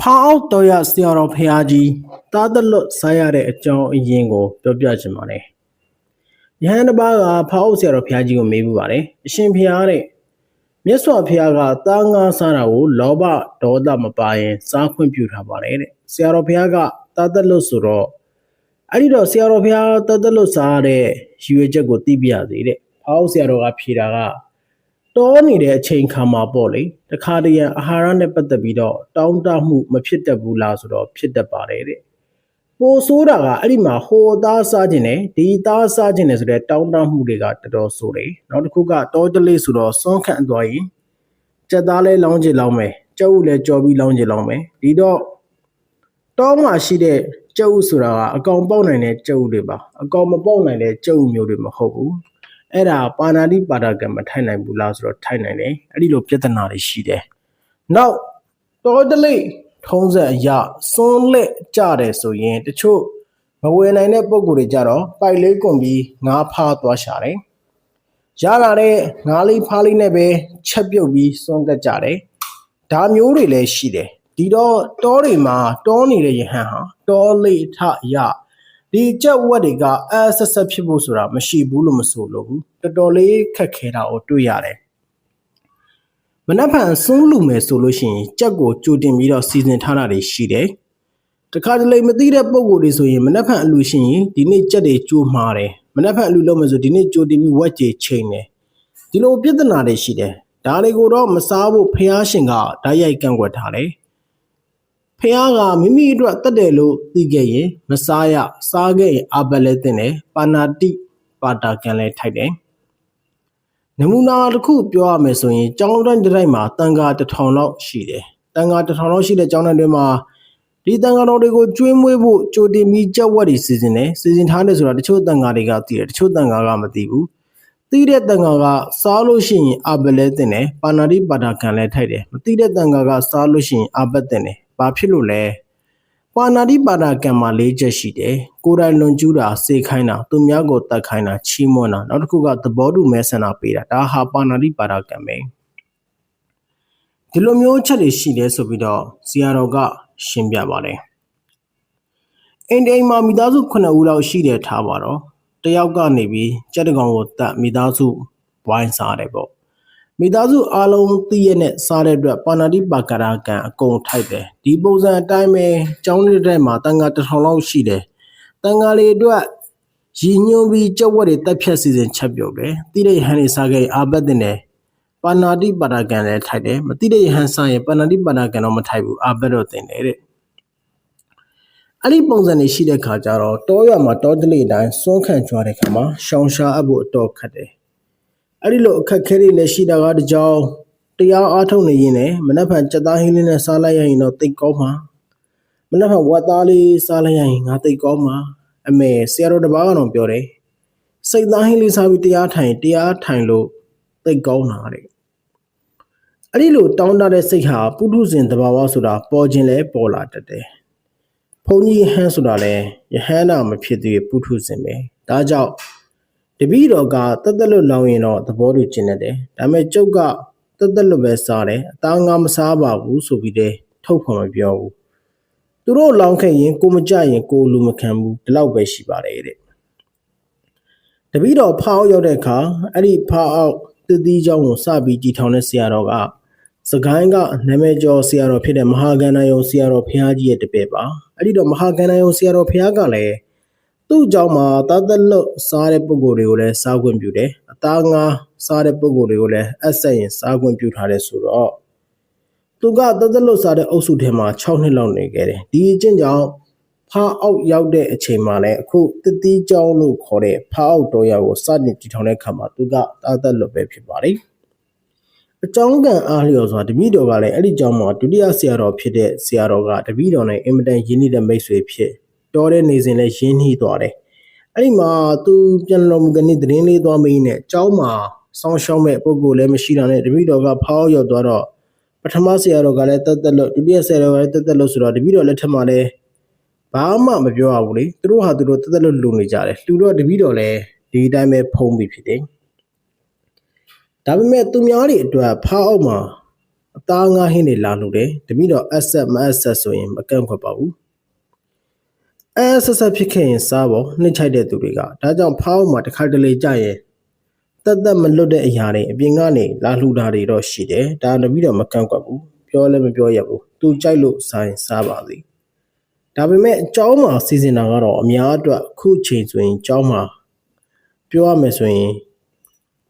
ဖောင်းအောက်တော်ရဆရာတော်ဖရာကြီးတားတလွတ်စားရတဲ့အကြောင်းအရင်းကိုပြောပြချင်ပါတယ်။ယဟန်တစ်ပါးကဖောင်းအောက်ဆရာတော်ဖရာကြီးကိုမေးမှုပါတယ်။အရှင်ဖရာတဲ့မြတ်စွာဘုရားကတားငါးစားတာကိုလောဘဒေါသမပါရင်စားခွင့်ပြုထားပါတယ်တဲ့။ဆရာတော်ဘုရားကတားတလွတ်ဆိုတော့အဲ့ဒီတော့ဆရာတော်ဘုရားတားတလွတ်စားတဲ့ရည်ရွယ်ချက်ကိုသိပြရသေးတဲ့။ဖောင်းအောက်ဆရာတော်ကဖြေတာက တောနေတဲ့အချိန်ခါမှာပေါ့လေတခါတရံအာဟာရနဲ့ပတ်သက်ပြီးတော့တောင်းတမှုမဖြစ်တတ်ဘူးလားဆိုတော့ဖြစ်တတ်ပါတယ်တဲ့ပိုဆိုးတာကအဲ့ဒီမှာဟိုသားစားခြင်းနဲ့ဒီသားစားခြင်းနဲ့ဆိုတဲ့တောင်းတမှုတွေကတော်တော်ဆိုးတယ်နောက်တစ်ခုကတောတလေးဆိုတော့စွန့်ခန့်သွားရင်ကြက်သားလဲလောင်းချင်လောင်းမယ်ကြက်ဥလဲကြော်ပြီးလောင်းချင်လောင်းမယ်ဒီတော့တောမှာရှိတဲ့ကြက်ဥဆိုတာကအကောင်ပေါက်နိုင်တဲ့ကြက်ဥတွေပါအကောင်မပေါက်နိုင်တဲ့ကြက်ဥမျိုးတွေမဟုတ်ဘူး အဲ့ဒါပါဏာတိပါဒကံမထိုက်နိုင်ဘူးလားဆိုတော့ထိုက်နိုင်တယ်အဲ့ဒီလိုပြဿနာတွေရှိတယ်နောက်တော်တလေးထုံးစံအရစွန်းလက်ကြတယ်ဆိုရင်တချို့မဝယ်နိုင်တဲ့ပုံကိုယ်တွေကြတော့ပိုက်လေးကွန်ပြီးငါးဖားသွားရှာတယ်ရလာတဲ့ငါးလေးဖားလေးနဲ့ပဲချက်ပြုတ်ပြီးစွန်းတက်ကြတယ်ဒါမျိုးတွေလည်းရှိတယ်ဒီတော့တောတွေမှာတောနေတဲ့ယဟန်ဟာတောလေးထရဒီကြက်ဝက်တွေကအဲဆက်ဆက်ဖြစ်ဖို့ဆိုတာမရှိဘူးလို့မဆိုလို့ဘူး တော်တော်လေးခက်ခဲတာကိုတွေ့ရတယ်မနက်ဖြန်စွန်းလူမယ်ဆိုလို့ရှိရင်ကြက်ကိုကြိုတင်ပြီးတော့စီစဉ်ထားတာတွေရှိတယ်တခါတလေမသိတဲ့ပုံကိုယ်တွေဆိုရင်မနက်ဖြန်အလူရှိရင်ဒီနေ့ကြက်တွေကြိုမှားတယ်မနက်ဖြန်အလူလုပ်မယ်ဆိုဒီနေ့ကြိုတင်ပြီးဝက်ကြေချိန်တယ်ဒီလိုပြဿနာတွေရှိတယ်ဒါတွေကိုတော့မစားဖို့ဖះရှင်ကဓာတ်ရိုက်ကန့်ကွက်ထားတယ်ဖះကမိမိအတွက်တတ်တယ်လို့သိခဲ့ရင်မစားရစားခဲ့ရင်အပလည်းတင်တယ်ပါဏာတိပါတာကံလည်းထိုက်တယ် နမူနာတစ်ခုပြောရမယ်ဆိုရင်ကျောင်းတိုင်းတစ်တိုင်းမှာတန်ခါတစ်ထောင်လောက်ရှိတယ်တန်ခါတစ်ထောင်လောက်ရှိတဲ့ကျောင်းတိုင်းတွေမှာဒီတန်ခါတော်တွေကိုကျွေးမွေးဖို့ကြိုတင်ပြီးကြက်ဝက်တွေစီစဉ်တယ်စီစဉ်ထားတယ်ဆိုတာတချို့တန်ခါတွေကသိတယ်တချို့တန်ခါကမသိဘူးသိတဲ့တန်ခါကစားလို့ရှိရင်အပလည်းတင်တယ်ပါဏာတိပါတာကံလည်းထိုက်တယ်မသိတဲ့တန်ခါကစားလို့ရှိရင်အပတ်တင်တယ်ဘာဖြစ်လို့လဲ ပါဏာတိပါဒကံမှာ၄ချက်ရှိတယ်ကိုယ်တိုင်လွန်ကျူးတာစေခိုင်းတာသူများကိုတတ်ခိုင်းတာချီးမွမ်းတာနောက်တစ်ခုကသဘောတူမဲဆန္ဒပေးတာဒါဟာပါဏာတိပါဒကံပဲဒီလိုမျိုးချက်တွေရှိတယ်ဆိုပြီးတော့ဇီယာတော်ကရှင်းပြပါတယ်အိန္ဒိယမှာမိသားစု9ဦးလောက်ရှိတယ်ထားပါတော့တယောက်ကနေပြီးကြက်တကောင်ကိုတတ်မိသားစုဝိုင်းစားတယ်ပေါ့ မိသားစုအားလုံးသိရတဲ့စားတဲ့အတွက်ပါဏာတိပါကရာကံအကုန်ထိုက်တယ်ဒီပုံစံအတိုင်းပဲကျောင်းလေးတဲ့မှာတန်ခါတစ်ထောင်လောက်ရှိတယ်တန်ခါလေးအတွက်ရည်ညွှန်းပြီးကြက်ဝက်တွေတက်ဖြတ်စီစဉ်ချက်ပြုတ်တယ်တိတဲ့ဟန်နေစားခဲ့အာဘတ်တင်တယ်ပါဏာတိပါဒကံလည်းထိုက်တယ်မတိတဲ့ဟန်စားရင်ပါဏာတိပါဒကံတော့မထိုက်ဘူးအာဘတ်တော့တင်တယ်တဲ့အဲ့ဒီပုံစံတွေရှိတဲ့ခါကျတော့တောရွာမှာတောတလေးတိုင်းစွန့်ခန့်ကြွားတဲ့ခါမှာရှောင်ရှားအပ်ဖို့အတော်ခက်တယ် အဲ့ဒီလိုအခက်ခဲတွေလည်းရှိတာကတကြောင်တရားအားထုတ်နေရင်လည်းမနှက်ဖန်စက်သားဟင်းလေးနဲ့စားလိုက်ရရင်တော့တိတ်ကောင်းမှာမနှက်ဖန်ဝတ်သားလေးစားလိုက်ရရင်ငါတိတ်ကောင်းမှာအမေဆရာတော်တပါးကတော့ပြောတယ်စိတ်သားဟင်းလေးစားပြီးတရားထိုင်တရားထိုင်လို့တိတ်ကောင်းတာတဲ့အဲ့ဒီလိုတောင်းတတဲ့စိတ်ဟာပုထုဇဉ်တဘာဝဆိုတာပေါ်ခြင်းလဲပေါ်လာတတ်တယ်ဘုန်းကြီးဟန်းဆိုတာလဲယဟန္တာမဖြစ်သေးပုထုဇဉ်ပဲဒါကြောင့် တပည့်တော်ကတက်တက်လွတ်လောင်ရင်တော့သဘောတူကျင်တယ်ဒါပေမဲ့ကျုပ်ကတက်တက်လွတ်ပဲစားတယ်အသားငါမစားပါဘူးဆိုပြီးတဲ့ထုတ်ဖော်မပြောဘူးသူတို့လောင်ခဲ့ရင်ကိုမကြရင်ကိုလူမခံဘူးဒီလောက်ပဲရှိပါတယ်တဲ့တပည့်တော်ဖောက်ရောက်တဲ့အခါအဲ့ဒီဖောက်တည်တည်ကြောင်းကိုစပြီးတီထောင်တဲ့ဆရာတော်ကစကိုင်းကနာမည်ကျော်ဆရာတော်ဖြစ်တဲ့မဟာကန္နာယုံဆရာတော်ဘုရားကြီးရဲ့တပည့်ပါအဲ့ဒီတော့မဟာကန္နာယုံဆရာတော်ဘုရားကလည်း သူ့ကြောင့်မှာတာသက်လွတ်စားတဲ့ပုံကိုယ်တွေကိုလည်းစားခွင့်ပြုတယ်အသားငါစားတဲ့ပုံကိုယ်တွေကိုလည်းအဆက်ရင်စားခွင့်ပြုထားတယ်ဆိုတော့သူကတာသက်လွတ်စားတဲ့အုပ်စုထဲမှာ6နှစ်လောက်နေခဲ့တယ်ဒီအချင်းကြောင့်ဖားအောက်ရောက်တဲ့အချိန်မှာလည်းအခုတတိကျောင်းလို့ခေါ်တဲ့ဖားအောက်တော်ရကိုစတင်တည်ထောင်တဲ့အခါမှာသူကတာသက်လွတ်ပဲဖြစ်ပါတယ်အကြောင်းကံအားလျော်စွာတပည့်တော်ကလည်းအဲ့ဒီကြောင့်မှာဒုတိယဆရာတော်ဖြစ်တဲ့ဆရာတော်ကတပည့်တော်နဲ့အင်မတန်ရင်းနှီးတဲ့မိတ်ဆွေဖြစ် တော်တဲ့နေစဉ်လည်းရင်းနှီးသွားတယ်အဲ့ဒီမှာသူပြန်တော်မူကနေသတင်းလေးသွားမင်းနဲ့အเจ้าမှာဆောင်းရှောင်းမဲ့ပုံကိုလည်းမရှိတာနဲ့တပည့်တော်ကဖောက်ရောက်သွားတော့ပထမဆရာတော်ကလည်းတက်တက်လို့ဒုတိယဆရာတော်ကလည်းတက်တက်လို့ဆိုတော့တပည့်တော်လက်ထက်မှာလည်းဘာမှမပြောရဘူးလေသူတို့ဟာသူတို့တက်တက်လို့လူနေကြတယ်လူတော့တပည့်တော်လည်းဒီအတိုင်းပဲဖုံးပြီးဖြစ်တယ်ဒါပေမဲ့သူများတွေအတွက်ဖောက်အောင်မှာ အသားငါးဟင်းတွေလာလို့တယ်တပိတော့အဆက်မအဆက်ဆိုရင်မကန့်ခွက်ပါဘူး အဲဆက်ဆက်ဖြစ်ခဲ့ရင်စားပေါ့နှိမ့်ချိုက်တဲ့သူတွေကဒါကြောင့်ဖောင်းမှာတစ်ခါတလေကြရင်တက်တက်မလွတ်တဲ့အရာတွေအပြင်ကနေလာလှူတာတွေတော့ရှိတယ်ဒါတပိတော့မကန့်ခွက်ဘူးပြောလည်းမပြောရဘူးသူကြိုက်လို့စားရင်စားပါစေဒါပေမဲ့အเจ้าမှာစီစဉ်တာကတော့အများအတွက်ခုချိန်ဆိုရင်အเจ้าမှာပြောရမယ်ဆိုရင်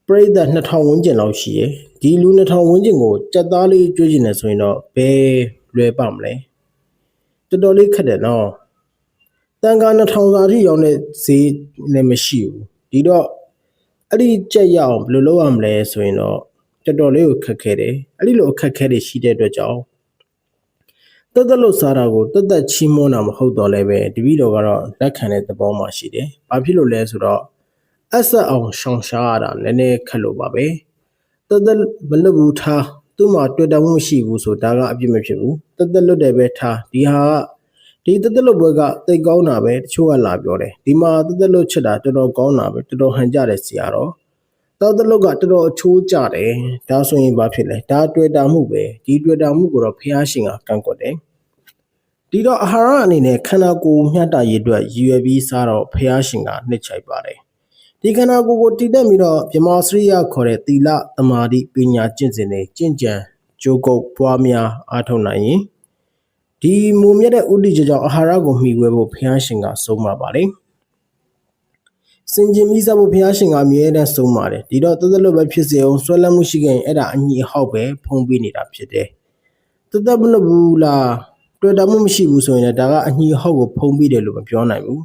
ပရိသတ်2000ဝန်းကျင်လောက်ရှိတယ်ဒီလူ2000ဝန်းကျင်ကိုစက်သားလေးကျွေးကျင်နေဆိုရင်တော့ဘယ်လွယ်ပါမလဲတော်တော်လေးခက်တယ်နော် တန်ခါ2000စာထိရောက်တဲ့ဈေးလည်းမရှိဘူးဒီတော့အဲ့ဒီကြက်ရအောင်ဘယ်လိုလုပ်ရမလဲဆိုရင်တော့တော်တော်လေးကိုခက်ခဲတယ်အဲ့ဒီလိုအခက်ခဲတွေရှိတဲ့အတွက်ကြောင့်တက်တက်လို့စားတာကိုတက်တက်ချီးမွမ်းတာမဟုတ်တော့လည်းပဲတပည့်တော်ကတော့လက်ခံတဲ့သဘောမှရှိတယ်။ဘာဖြစ်လို့လဲဆိုတော့အဆက်အောင်ရှောင်ရှားရတာနည်းနည်းခက်လို့ပါပဲ။တက်တက်မလွတ်ဘူးထားသူ့မှာတွေ့တာမှုမရှိဘူးဆိုဒါကအပြစ်မဖြစ်ဘူး။တက်တက်လွတ်တယ်ပဲထားဒီဟာက ဒီတက်တက်လွတ်ဘွဲကတိတ်ကောင်းတာပဲတချို့ကလာပြောတယ်။ဒီမှာတက်တက်လွတ်ချစ်တာတော်တော်ကောင်းတာပဲတော်တော်ဟန်ကြတယ်စီရတော့တော်တလုတ်ကတော်တော်အချိုးကြတယ်ဒါဆိုရင်ဘာဖြစ်လဲဒါတွေ့တာမှုပဲဒီတွေ့တာမှုကိုတော့ဖះရှင်ကကန့်ကွက်တယ်ဒီတော့အာဟာရအနေနဲ့ခန္ဓာကိုယ်မျှတရေးအတွက်ရည်ရွယ်ပြီးစားတော့ဖះရှင်ကနှစ်ချိုက်ပါတယ်ဒီခန္ဓာကိုယ်ကိုတည်တက်ပြီးတော့မြမစရိယခေါ်တဲ့သီလသမာဓိပညာကျင့်စဉ်တွေကျင့်ကြံကြိုးကုပ်ပွားများအားထုတ်နိုင်ရင် ဒီမူမြတ်တဲ့ဥဒိကြကြောင့်အာဟာရကိုမှီဝဲဖို့ဖះရှင်ကဆုံးမပါတယ်စင်ကျင်မိစားဖို့ဘုရားရှင်ကအမြဲတမ်းဆုံးပါတယ်ဒီတော့တသက်လို့ပဲဖြစ်စေအောင်ဆွဲလန်းမှုရှိခဲ့ရင်အဲ့ဒါအညီအဟောက်ပဲဖုံးပေးနေတာဖြစ်တယ်တသက်မလို့ဘူးလားတွေ့တာမှမရှိဘူးဆိုရင်လည်းဒါကအညီအဟောက်ကိုဖုံးပေးတယ်လို့မပြောနိုင်ဘူး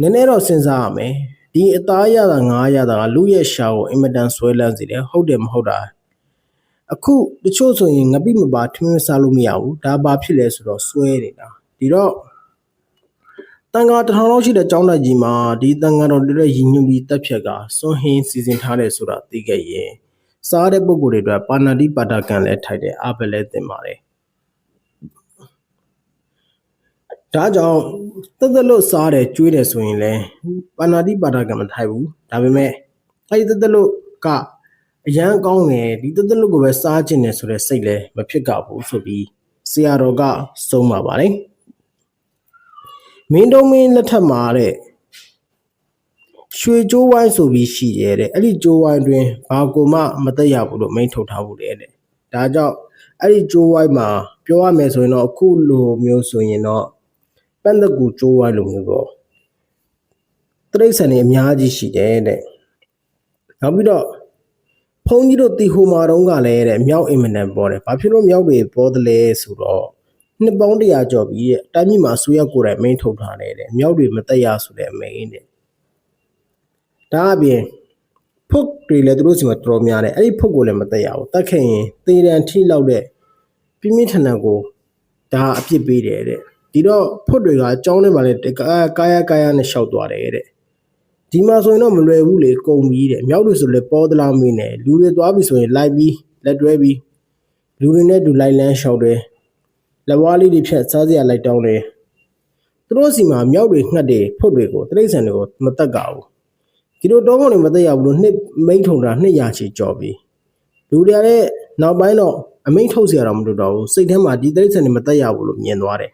နည်းနည်းတော့စဉ်းစားရမယ်ဒီအသားရတာငါးရတာကလူရဲ့ရှာကိုအင်မတန်ဆွဲလန်းစေတယ်ဟုတ်တယ်မဟုတ်တာ အခုတချို့ဆိုရင်ငပိမပါထမင်းစားလို့မရဘူးဒါဘာဖြစ်လဲဆိုတော့ဆွဲနေတာဒီတော့တန်ဃာတထောင်လောက်ရှိတဲ့ကျောင်းတိုက်ကြီးမှာဒီတန်ဃာတော်တွေရည်ညွှန်းပြီးတက်ဖြတ်ကစွန့်ဟင်းစီစဉ်ထားတယ်ဆိုတာသိခဲ့ရင်စားတဲ့ပုံကိုယ်တွေအတွက်ပါဏာတိပါဒကံလည်းထိုက်တယ်အဘလည်းတင်ပါတယ်ဒါကြောင့်တက်တက်လို့စားတယ်ကျွေးတယ်ဆိုရင်လည်းပါဏာတိပါဒကံမထိုက်ဘူးဒါပေမဲ့အဲဒီတက်တက်လို့က အရန်ကောင်းတယ်ဒီတက်တက်လို့ကိုပဲစားခြင်းတယ်ဆိုတဲ့စိတ်လည်းမဖြစ်ကြဘူးဆိုပြီးဆရာတော်ကဆုံးပါပါတယ်မင်းတုံးမင်းလက်ထက်မှာတဲ့ရွှေကြိုးဝိုင်းဆိုပြီးရှိရဲ့တဲ့အဲ့ဒီကြိုးဝိုင်းတွင်ဘာကိုမှမသက်ရဘူးလို့မိန့်ထုတ်ထားဘူးတဲ့ဒါကြောင့်အဲ့ဒီကြိုးဝိုင်းမှာပြောရမယ်ဆိုရင်တော့အခုလိုမျိုးဆိုရင်တော့ပန်းတကူကြိုးဝိုင်းလိုမျိုးပေါ့တရိတ်ဆန်တွေအများကြီးရှိတယ်တဲ့နောက်ပြီးတော့ ဘုန်းကြီးတို့တီဟိုမာတုံးကလည်းတဲ့မြောက်အင်မနန်ပေါ်တယ်ဘာဖြစ်လို့မြောက်တွေပေါ်တယ်လဲဆိုတော့နှစ်ပေါင်းတရာကျော်ပြီးရဲ့တိုင်းပြည်မှာဆိုရကိုယ်တိုင်မိန်ထုတ်ထားတယ်တဲ့မြောက်တွေမတက်ရဆိုတဲ့မိန်တဲ့ဒါအပြင်ဖုတ်တွေလည်းသူတို့စီမှာတော်တော်များတယ်အဲ့ဒီဖုတ်ကိုလည်းမတက်ရဘူးတက်ခဲ့ရင်သေတံထိလောက်တဲ့ပြင်းပြင်းထန်ထန်ကိုဒါအပြစ်ပေးတယ်တဲ့ဒီတော့ဖုတ်တွေကအကြောင်းထဲမှာလည်းကာယကာယနဲ့ရှောက်သွားတယ်တဲ့ ဒီမှာဆိုရင်တော့မလွယ်ဘူးလေကုံပြီးတဲ့မြောက်တွေဆိုလည်းပေါ်သလားမင်းနဲ့လူတွေသွားပြီဆိုရင်လိုက်ပြီးလက်တွဲပြီးလူတွေနဲ့တူလိုက်လန်းရှောက်တယ်လက်ဝါးလေးတွေဖြတ်စားစရာလိုက်တောင်းတယ်သူတို့စီမှာမြောက်တွေငှက်တွေဖုတ်တွေကိုတိရစ္ဆာန်တွေကိုမတက်ကဘူးဒီလိုတောကောင်တွေမတက်ရဘူးလို့နှစ်မိန်ထုံတာနှစ်ရာချီကြော်ပြီလူတွေကလည်းနောက်ပိုင်းတော့အမိန်ထုတ်เสียတော့မလို့တော့ဘူးစိတ်ထဲမှာဒီတိရစ္ဆာန်တွေမတက်ရဘူးလို့မြင်သွားတယ်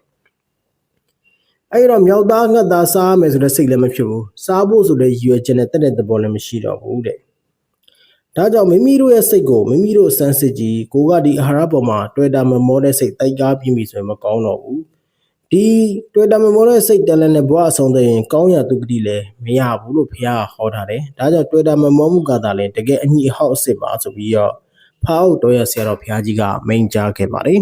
အဲ့တော့မြောက်သားငှက်သားစားမယ်ဆိုတဲ့စိတ်လည်းမဖြစ်ဘူးစားဖို့ဆိုတဲ့ရည်ရွယ်ချက်နဲ့တက်တဲ့သဘောလည်းမရှိတော့ဘူးတဲ့ဒါကြောင့်မိမိတို့ရဲ့စိတ်ကိုမိမိတို့စမ်းစစ်ကြည့်ကိုကဒီအာဟာရပေါ်မှာတွေ့တာမမောတဲ့စိတ်တိုက်ကားပြီးပြီဆိုရင်မကောင်းတော့ဘူးဒီတွေ့တာမမောတဲ့စိတ်တန်လန့်နဲ့ဘဝအဆုံးသရင်ကောင်းရသူကတိလည်းမရဘူးလို့ဘုရားဟောထားတယ်ဒါကြောင့်တွေ့တာမမောမှုကသာလည်းတကယ်အညီအဟောက်အစ်စ်ပါဆိုပြီးတော့ဖောက်တော်ရဆရာတော်ဘုရားကြီးကမိန့်ကြားခဲ့ပါတယ်